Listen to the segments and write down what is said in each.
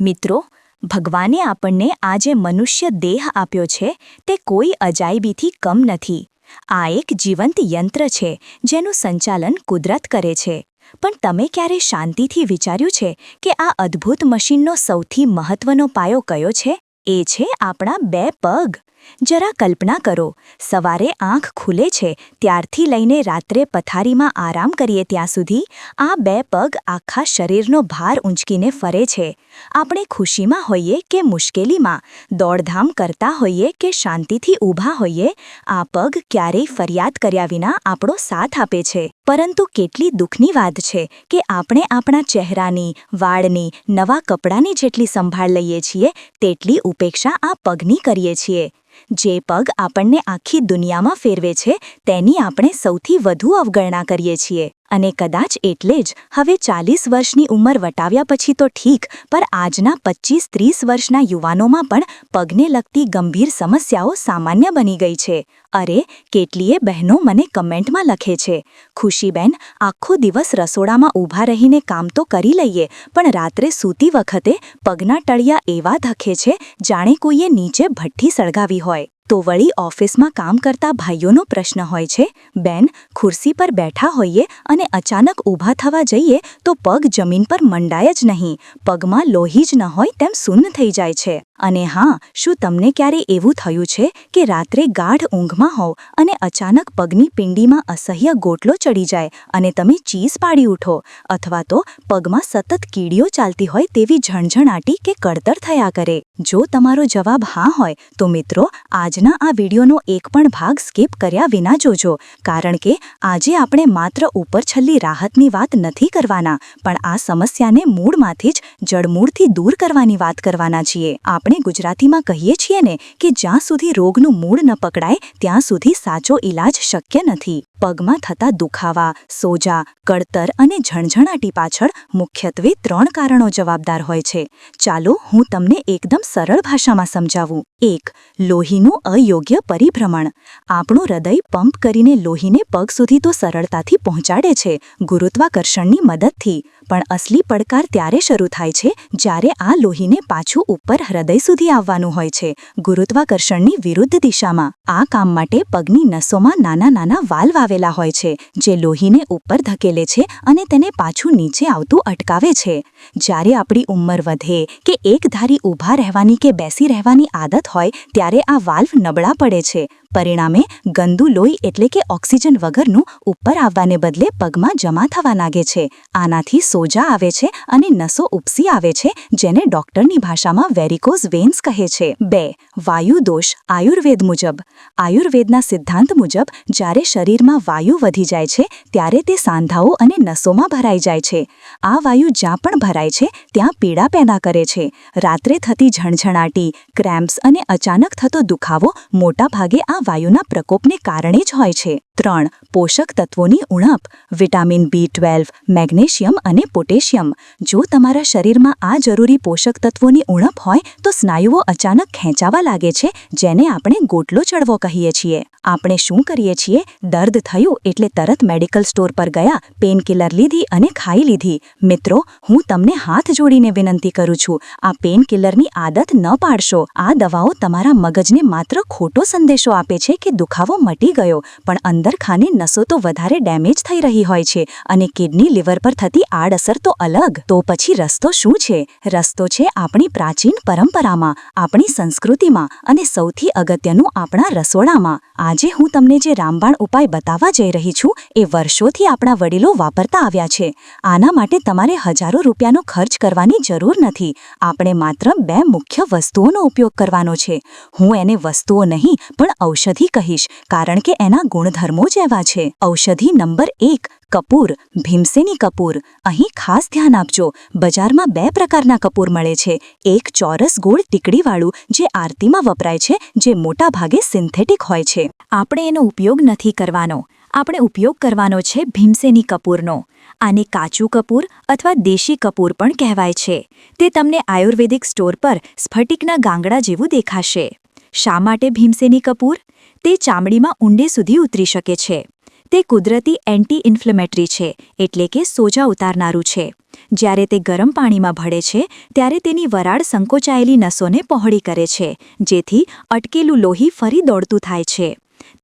મિત્રો, ભગવાને આપણને આ જે મનુષ્ય દેહ આપ્યો છે, તે કોઈ અજાયબીથી કમ નથી. આ એક જીવંત યંત્ર છે, જેનું સંચાલન કુદરત કરે છે. પણ તમે ક્યારે શાંતિથી વિચાર્યું છે કે આ અદ્ભુત મશીનનો સૌથી મહત્વનો પાયો કયો છે? એ છે આપણા બે પગ. જરા કલ્પના કરો, સવારે આંખ ખુલે છે, ત્યારથી લઈને રાત્રે પથારીમાં આરામ કરીએ ત્યાં સુધી, આ બે પગ આખા શરીરનો ભાર ઊંચકીને ફરે છે. આપણે ખુશીમાં હોઈએ કે મુશ્કેલીમાં, દોડધામ કરતા હોઈએ કે શાંતિથી ઊભા હોઈએ, આ પગ ક્યારેય ફરિયાદ કર્યા વિના આપણો સાથ આપે છે. પરંતુ કેટલી દુઃખની વાત છે કે આપણે આપણા ચહેરાની, વાળની, નવા કપડાની જેટલી સંભાળ લઈએ છીએ, તેટલી ઉપેક્ષા આ પગની કરીએ છીએ. જે પગ આપણને આખી દુનિયામાં ફેરવે છે, તેની આપણે સૌથી વધુ અવગણના કરીએ છીએ. અને કદાચ એટલે જ હવે ચાલીસ વર્ષની ઉંમર વટાવ્યા પછી તો ઠીક, પર આજના પચીસ ત્રીસ વર્ષના યુવાનોમાં પણ પગને લગતી ગંભીર સમસ્યાઓ સામાન્ય બની ગઈ છે. અરે, કેટલીય બહેનો મને કમેન્ટમાં લખે છે ખુશીબેન આખો દિવસ રસોડામાં ઊભા રહીને કામ તો કરી લઈએ, પણ રાત્રે સૂતી વખતે પગના ટળિયા એવા ધકે છે, જાણે કોઈએ નીચે ભઠ્ઠી સળગાવી હોય. તો વળી ઓફિસમાં કામ કરતા ભાઈઓનો પ્રશ્ન હોય છે, બેન, ખુરશી પર બેઠા હોઈએ અને અચાનક ઊભા થવા જઈએ તો પગ જમીન પર મંડાય જ નહીં, પગમાં લોહી જ ન હોય તેમ શૂન્ય થઈ જાય છે. અને હા, શું તમને ક્યારે એવું થયું છે કે રાત્રે ગાઢ ઊંઘમાં હોવ અને અચાનક પગની પિંડીમાં અસહ્ય ગોટલો ચડી જાય અને તમે ચીઝ પાડી ઉઠો? અથવા તો પગમાં સતત કીડીઓ ચાલતી હોય તેવી ઝણઝણાટી કે કળતર થયા કરે? જો તમારો જવાબ હા હોય, તો મિત્રો, આજના આ વિડીયોનો એક પણ ભાગ સ્કીપ કર્યા વિના જોજો. કારણ કે આજે આપણે માત્ર ઉપર છલ્લી રાહતની વાત નથી કરવાના, પણ આ સમસ્યાને મૂળમાંથી જ જડમૂળથી દૂર કરવાની વાત કરવાના છીએ. આપણે ગુજરાતીમાં કહીએ છીએ ને કે જ્યાં સુધી રોગનું મૂળ ન પકડાય, ત્યાં સુધી સાચો ઈલાજ શક્ય નથી. પગમાં થતા દુખાવા, સોજા, કળતર અને ઝણઝણાટી પાછળ મુખ્યત્વે ત્રણ કારણો જવાબદાર હોય છે. ચાલો હું તમને એકદમ સરળ ભાષામાં સમજાવું. એક, લોહીનું અયોગ્ય પરિભ્રમણ. આપણું હૃદય પંપ કરીને લોહીને પગ સુધી તો સરળતાથી પહોંચાડે છે, ગુરુત્વાકર્ષણની મદદથી. પણ અસલી પડકાર ત્યારે શરૂ થાય છે, જ્યારે આ લોહીને પાછું ઉપર હૃદય સુધી આવવાનું હોય છે, ગુરુત્વાકર્ષણની વિરુદ્ધ દિશામાં. આ કામ માટે પગની નસોમાં નાના નાના વાલ્વ આવેલા હોય છે, જે લોહીને ઉપર ધકેલે છે અને તેને પાછું નીચે આવતું અટકાવે છે. જ્યારે આપણી ઉંમર વધે કે એક ધારી ઊભા રહેવાની કે બેસી રહેવાની આદત હોય, ત્યારે આ વાલ્વ નબળા પડે છે. પરિણામે ગંદુ લોહી એટલે કે ઓક્સિજન વગરનું ઉપર આવવાને બદલે પગમાં જમા થવા લાગે છે. આનાથી સોજા આવે છે અને નસો ઉપસી આવે છે, જેને ડોક્ટરની ભાષામાં વેરિકોઝ વેન્સ કહે છે. બે, વાયુ દોષ, આયુર્વેદ મુજબ. આયુર્વેદના સિદ્ધાંત મુજબ, જ્યારે શરીરમાં વાયુ વધી જાય છે, ત્યારે તે સાંધાઓ અને નસોમાં ભરાઈ જાય છે. આ વાયુ જ્યાં પણ ભરાય છે, ત્યાં પીડા પેદા કરે છે. રાત્રે થતી ઝણઝણાટી, ક્રેમ્પ્સ અને અચાનક થતો દુખાવો મોટા ભાગે વાયુના પ્રકોપને કારણે જ હોય છે. ત્રણ પોષક તત્વોની ઉણપ, વિટામિન બી ટ્વેલ્વ, મેગ્નેશિયમ અને પોટેશિયમ. જો તમારા શરીરમાં આ જરૂરી પોષક તત્વોની ઉણપ હોય, તો સ્નાયુઓ અચાનક ખેંચાવા લાગે છે, જેને આપણે ગોટલો ચડવો કહીએ છીએ. આપણે શું કરીએ છીએ? દર્દ થયું એટલે તરત મેડિકલ સ્ટોર પર ગયા પેનકિલર લીધી અને ખાઈ લીધી. મિત્રો, હું તમને હાથ જોડીને વિનંતી કરું છું, આ પેનકિલરની આદત ન પાડશો. આ દવાઓ તમારા મગજને માત્ર ખોટો સંદેશો આપે છે કે દુખાવો મટી ગયો, પણ અંદર અંદર ખાને નસો તો વધારે ડેમેજ થઈ રહી હોય છે અને કિડની લીવર પર થતી આડઅસર તો અલગ. તો પછી રસ્તો શું છે? રસ્તો છે આપણી પ્રાચીન પરંપરામાં, આપણી સંસ્કૃતિમાં અને સૌથી અગત્યનું આપણા રસોડામાં. આજે હું તમને જે રામબાણ ઉપાય બતાવવા જઈ રહી છું એ વર્ષોથી આપણા વડીલો વાપરતા આવ્યા છે. આના માટે તમારે હજારો રૂપિયાનો ખર્ચ કરવાની જરૂર નથી. આપણે માત્ર બે મુખ્ય વસ્તુઓનો ઉપયોગ કરવાનો છે. હું એને વસ્તુઓ નહીં, પણ ઔષધિ કહીશ, કારણ કે એના ગુણધર્મો ગુણધર્મો જ એવા છે. ઔષધિ નંબર એક, કપૂર, ભીમસેની કપૂર. અહીં ખાસ ધ્યાન આપજો. બજારમાં બે પ્રકારના કપૂર મળે છે. એક ચોરસ ગોળ ટીકડીવાળું, જે આરતીમાં વપરાય છે, જે મોટા ભાગે સિન્થેટિક હોય છે. આપણે એનો ઉપયોગ નથી કરવાનો. આપણે ઉપયોગ કરવાનો છે ભીમસેની કપૂરનો. આને કાચું કપૂર અથવા દેશી કપૂર પણ કહેવાય છે. તે તમને આયુર્વેદિક સ્ટોર પર સ્ફટિકના ગાંગડા જેવું દેખાશે. શા માટે ભીમસેની કપૂર? તે ચામડીમાં ઊંડે સુધી ઉતરી શકે છે. તે કુદરતી એન્ટી ઇન્ફ્લેમેટરી છે, એટલે કે સોજા ઉતારનારું છે. જ્યારે તે ગરમ પાણીમાં ભળે છે, ત્યારે તેની વરાળ સંકોચાયેલી નસોને પહોળી કરે છે, જેથી અટકેલું લોહી ફરી દોડતું થાય છે.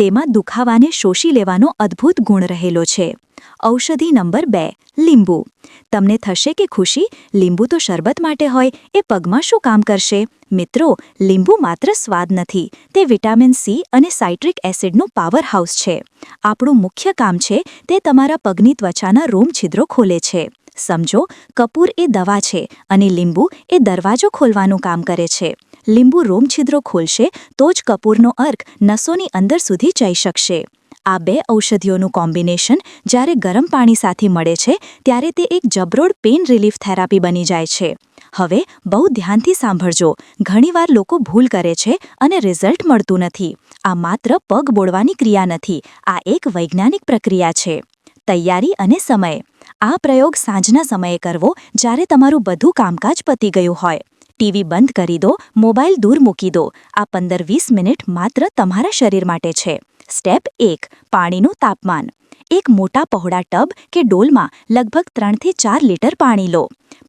તેમાં દુખાવાને શોષી લેવાનો અદ્ભુત ગુણ રહેલો છે. ઔષધિ નંબર બે, લીંબુ. તમને થશે કે ખુશી, લીંબુ તો શરબત માટે હોય, એ પગમાં શું કામ કરશે? મિત્રો, લીંબુ માત્ર સ્વાદ નથી, તે વિટામિન સી અને સાઇટ્રિક એસિડનું પાવર હાઉસ છે. આપણું મુખ્ય કામ છે તે તમારા પગની ત્વચાના રોમ છિદ્રો ખોલે છે. સમજો, કપૂર એ દવા છે અને લીંબુ એ દરવાજો ખોલવાનું કામ કરે છે. લીંબુ રોમછિદ્રો ખોલશે, તો જ કપૂરનો અર્ક નસોની અંદર સુધી જઈ શકશે. આ બે ઔષધિઓનું કોમ્બિનેશન જ્યારે ગરમ પાણી સાથે મળે છે, ત્યારે તે એક જબરોડ પેઇન રિલીફ થેરાપી બની જાય છે. હવે બહુ ધ્યાનથી સાંભળજો, ઘણીવાર લોકો ભૂલ કરે છે અને રિઝલ્ટ મળતું નથી. આ માત્ર પગ બોળવાની ક્રિયા નથી, આ એક વૈજ્ઞાનિક પ્રક્રિયા છે. તૈયારી અને સમય. આ પ્રયોગ સાંજના સમયે કરવો જ્યારે તમારું બધું કામકાજ પતી ગયું હોય. ટીવી બંધ કરી દો, મોબાઈલ દૂર મૂકી દો. આ પંદર વીસ મિનિટ માત્ર તમારા શરીર માટે છે. સ્ટેપ એક, પાણીનું તાપમાન. એક મોટા પહોળા ટબ કે ડોલમાં લગભગ ત્રણથી ચાર લીટર પાણી લો.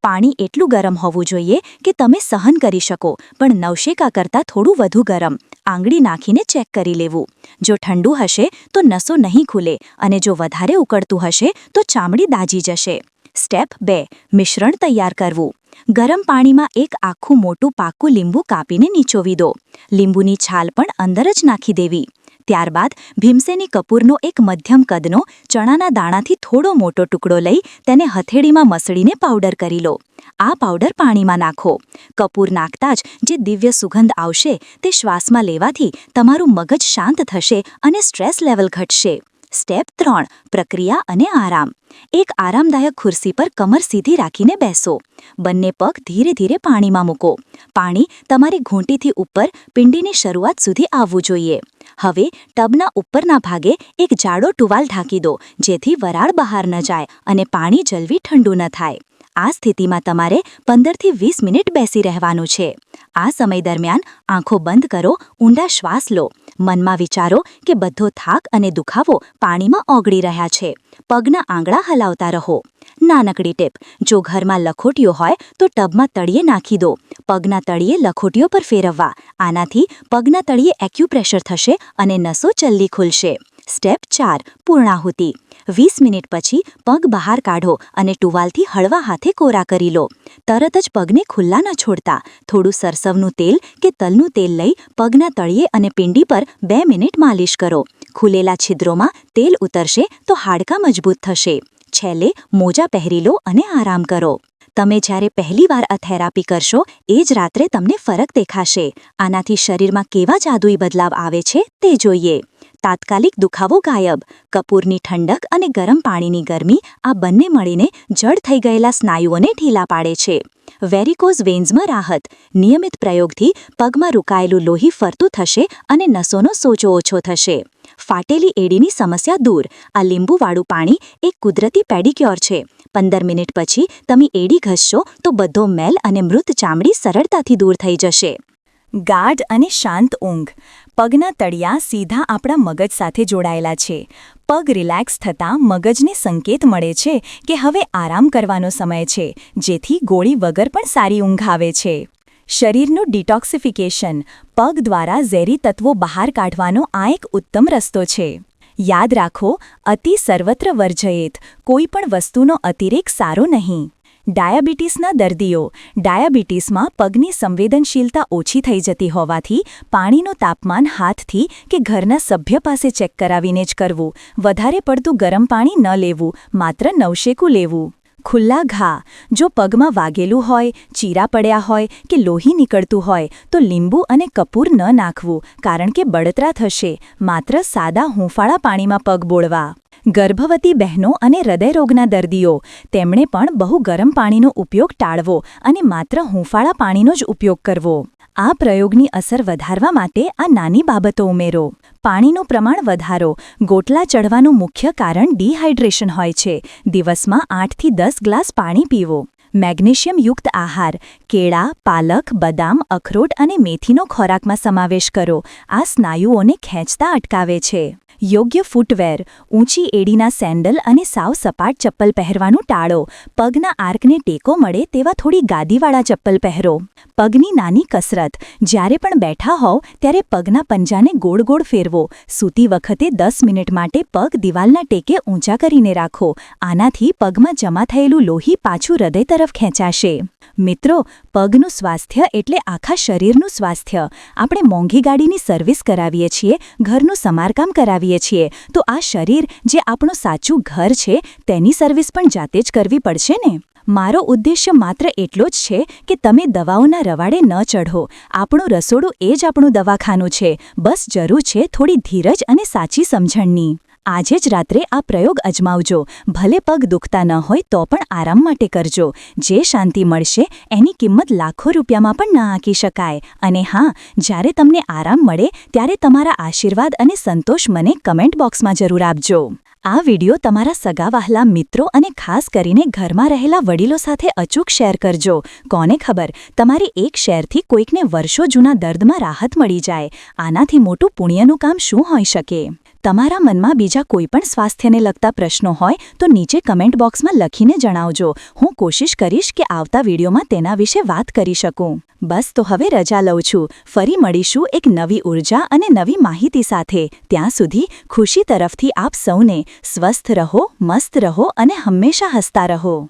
પાણી એટલું ગરમ હોવું જોઈએ કે તમે સહન કરી શકો, પણ નવશેકા કરતાં થોડું વધુ ગરમ. આંગળી નાખીને ચેક કરી લેવું. જો ઠંડુ હશે, તો નસો નહીં ખુલે અને જો વધારે ઉકળતું હશે, તો ચામડી દાજી જશે. સ્ટેપ બે, મિશ્રણ તૈયાર કરવું. ગરમ પાણીમાં એક આખું મોટું પાકું લીંબુ કાપીને નીચોવી દો. લીંબુની છાલ પણ અંદર જ નાખી દેવી. ત્યારબાદ ભીમસેની કપૂરનો એક મધ્યમ કદનો ચણાના દાણાથી થોડો મોટો ટુકડો લઈ તેને હથેળીમાં મસળીને પાવડર કરી લો. આ પાવડર પાણીમાં નાખો. કપૂર નાખતા જ જે દિવ્ય સુગંધ આવશે તે શ્વાસમાં લેવાથી તમારું મગજ શાંત થશે અને સ્ટ્રેસ લેવલ ઘટશે. સ્ટેપ ત્રણ, પ્રક્રિયા અને આરામ. એક આરામદાયક ખુરશી પર કમર સીધી રાખીને બેસો. બંને પગ ધીરે ધીરે પાણીમાં મૂકો. પાણી તમારી ઘૂંટીથી ઉપર, પિંડીની શરૂઆત સુધી આવવું જોઈએ. હવે ટબના ઉપરના ભાગે એક જાડો ટુવાલ ઢાંકી દો, જેથી વરાળ બહાર ન જાય અને પાણી જલ્દી ઠંડુ ન થાય. આ સ્થિતિમાં તમારે પંદરથી વીસ મિનિટ બેસી રહેવાનું છે. આ સમય દરમિયાન આંખો બંધ કરો, ઊંડા શ્વાસ લો. મનમાં વિચારો કે બધો થાક અને દુખાવો પાણીમાં ઓગળી રહ્યા છે. પગના આંગળા હલાવતા રહો. નાનકડી ટીપ, જો ઘરમાં લખોટીઓ હોય તો ટબમાં તળિયે નાખી દો. પગના તળિયે લખોટીઓ પર ફેરવવા. આનાથી પગના તળિયે એક્યુપ્રેશર થશે અને નસો જલ્દી ખુલશે. સ્ટેપ ચાર પૂર્ણાહુતિ વીસ મિનિટ પછી પગ બહાર કાઢો અને ટુવાલથી હળવા હાથે કોરા કરી લો. તરત જ પગને ખુલ્લા ન છોડતા. થોડું સરસવનું તેલ કે તલનું તેલ લઈ પગના તળિયે અને પિંડી પર બે મિનિટ માલિશ કરો. ખુલેલા છિદ્રોમાં તેલ ઉતરશે તો હાડકાં મજબૂત થશે. છેલ્લે મોજા પહેરી લો અને આરામ કરો. તમે જ્યારે પહેલીવાર આ થેરાપી કરશો, એ જ રાત્રે તમને ફરક દેખાશે. આનાથી શરીરમાં કેવા જાદુઈ બદલાવ આવે છે તે જોઈએ. તાત્કાલિક દુખાવો ગાયબ. કપૂરની ઠંડક અને ગરમ પાણીની ગરમી આ બંને મળીને જડ થઈ ગયેલા સ્નાયુઓને ઢીલા પાડે છે. વેરિકોઝ વેન્સમાં રાહત. નિયમિત પ્રયોગથી પગમાં રોકાયેલું લોહી ફરતું થશે અને નસોનો સોજો ઓછો થશે. ફાટેલી એડીની સમસ્યા દૂર. આ લીંબુવાળું પાણી એક કુદરતી પેડિક્યોર છે. પંદર મિનિટ પછી તમે એડી ઘસશો તો બધો મેલ અને મૃત ચામડી સરળતાથી દૂર થઈ જશે. ગાઢ અને શાંત ઊંઘ. પગના તળિયા સીધા આપણા મગજ સાથે જોડાયેલા છે. પગ રિલેક્સ થતાં મગજને સંકેત મળે છે કે હવે આરામ કરવાનો સમય છે, જેથી ગોળી વગર પણ સારી ઊંઘ આવે છે. શરીરનું ડિટોક્સિફિકેશન પગ દ્વારા ઝેરી તત્વો બહાર કાઢવાનો આ એક ઉત્તમ રસ્તો છે. યાદ રાખો, અતિ સર્વત્ર વર્જયેત, કોઈ પણ વસ્તુનો અતિરેક સારો નહીં. ડાયાબિટીસના દર્દીઓ. ડાયાબિટીસમાં પગની સંવેદનશીલતા ઓછી થઈ જતી હોવાથી પાણીનું તાપમાન હાથથી કે ઘરના સભ્ય પાસે ચેક કરાવીને જ કરવું. વધારે પડતું ગરમ પાણી ન લેવું, માત્ર નવશેકું લેવું. ખુલ્લા ઘા. જો પગમાં વાગેલું હોય, ચીરા પડ્યા હોય કે લોહી નીકળતું હોય, તો લીંબુ અને કપૂર ન નાખવું, કારણ કે બળતરા થશે. માત્ર સાદા હુંફાળા પાણીમાં પગ બોળવા. ગર્ભવતી બહેનો અને હૃદયરોગના દર્દીઓ, તેમણે પણ બહુ ગરમ પાણીનો ઉપયોગ ટાળવો અને માત્ર હૂંફાળા પાણીનો જ ઉપયોગ કરવો. આ પ્રયોગની અસર વધારવા માટે આ નાની બાબતો ઉમેરો. પાણીનું પ્રમાણ વધારો. ગોટલા ચઢવાનું મુખ્ય કારણ ડિહાઇડ્રેશન હોય છે. દિવસમાં આઠથી દસ ગ્લાસ પાણી પીવો. મેગ્નેશિયમયુક્ત આહાર. કેળા, પાલક, બદામ, અખરોટ અને મેથીનો ખોરાકમાં સમાવેશ કરો. આ સ્નાયુઓને ખેંચતા અટકાવે છે. યોગ્ય ફૂટવેર, ઊંચી એડીના સેન્ડલ અને સાવ સપાટ ચપ્પલ પહેરવાનું ટાળો. પગના આર્કને ટેકો મળે તેવા થોડી ગાદીવાળા ચપ્પલ પહેરો. પગની નાની કસરત. જ્યારે પણ બેઠા હોવ, ત્યારે પગના પંજાને ગોળ ગોળ ફેરવો. સૂતી વખતે દસ મિનિટ માટે પગ દિવાલના ટેકે ઊંચા કરીને રાખો. આનાથી પગમાં જમા થયેલું લોહી પાછું હૃદય તરફ ખેંચાશે. મિત્રો, પગનું સ્વાસ્થ્ય એટલે આખા શરીરનું સ્વાસ્થ્ય. આપણે મોંઘી ગાડીની સર્વિસ કરાવીએ છીએ, ઘરનું સમારકામ કરાવીએ છીએ. તો આ શરીર જે આપણું સાચું ઘર છે, તેની સર્વિસ પણ જાતે જ કરવી પડશે ને? મારો ઉદ્દેશ્ય માત્ર એટલો જ છે કે તમે દવાઓના રવાડે ન ચઢો. આપણું રસોડું એ જ આપણું દવાખાનું છે. બસ જરૂર છે થોડી ધીરજ અને સાચી સમજણની. આજે જ રાત્રે આ પ્રયોગ અજમાવજો. ભલે પગ દુખતા ન હોય તો પણ આરામ માટે કરજો. જે શાંતિ મળશે, એની કિંમત લાખો રૂપિયામાં પણ ના આંકી શકાય. અને હા, જ્યારે તમને આરામ મળે, ત્યારે તમારા આશીર્વાદ અને સંતોષ મને કમેન્ટ બોક્સમાં જરૂર આપજો. આ વિડિયો તમારા સગાવહાલા મિત્રો અને ખાસ કરીને ઘરમાં રહેલા વડીલો સાથે અચૂક શેર કરજો. કોને ખબર, તમારી એક શેરથી કોઈકને વર્ષો જૂના દર્દમાં રાહત મળી જાય. આનાથી મોટું પુણ્યનું કામ શું હોઈ શકે? તમારા મનમાં બીજા કોઈ પણ સ્વાસ્થ્યને લગતા પ્રશ્નો હોય તો નીચે કમેન્ટ બોક્સમાં લખીને જણાવજો. હું કોશિશ કરીશ કે આવતા વિડીયોમાં તેના વિશે વાત કરી શકું. બસ, તો હવે રજા લઉં છું. ફરી મળીશું એક નવી ઊર્જા અને નવી માહિતી સાથે. ત્યાં સુધી ખુશી તરફથી આપ સૌને સ્વસ્થ રહો, મસ્ત રહો અને હંમેશા હસતા રહો.